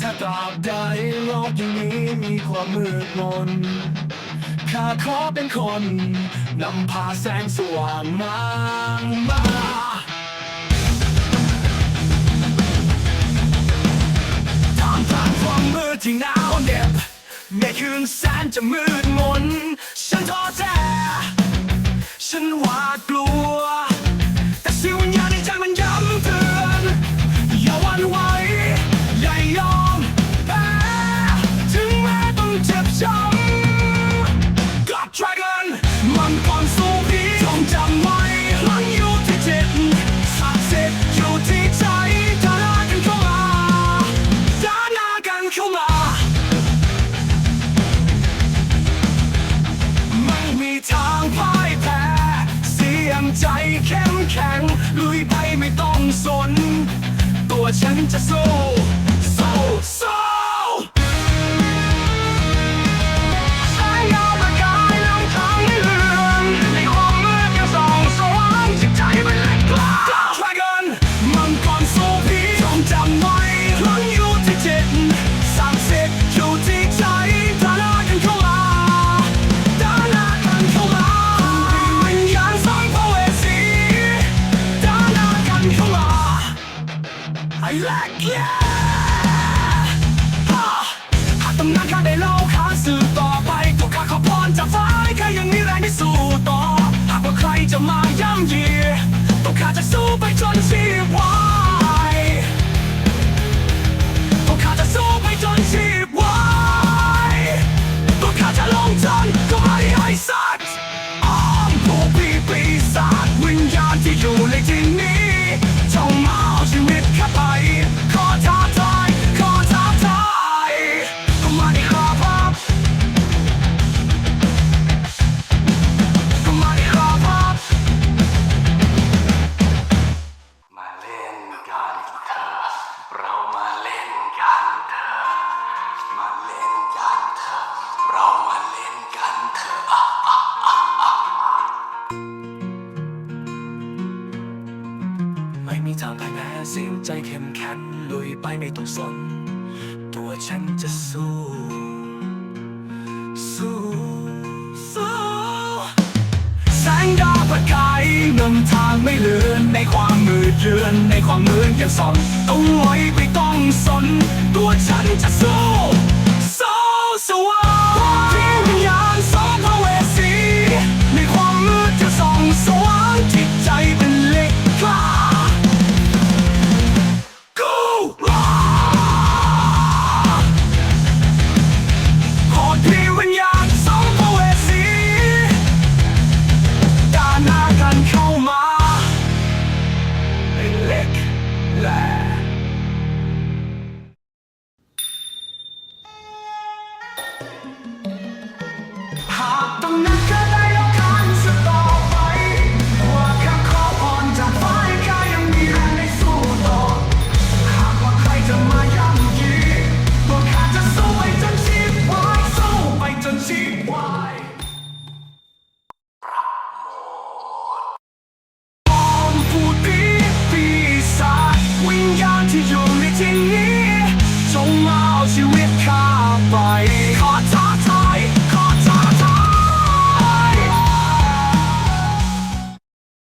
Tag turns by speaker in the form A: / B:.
A: ถ้าตราบใดโลกยังนี้มีความมืดมน ข้าขอเป็นคน นำพาแสงสว่างมามาทางผ่านความมืดที่หนาวเหน็บในคืนแสนจะมืดมน ฉันท้อแท้ มันก่อนสู้ผีจงจำไว้พลังอยู่ที่เจิตศักดิ์สิทธิ์อยู่ที่ใจดารากันเข้ามาดารากันเข้ามา ไม่มีทางพ่ายแพ้เสียงใจเข้มแข็งลุยไปไม่ต้องสน ตัวฉันจะสู้ีทางพ่ายแพ้เสียงใจเข้มแข็งลุยไปไม่ต้องสน ตัวฉันจะสู้ สู้สู้แสงดาวประกายนำทางไม่เลือนในความมืดเรือนในความมืดยังส่องต้องไว้ไม่ต้องสน ตัวฉันจะสู้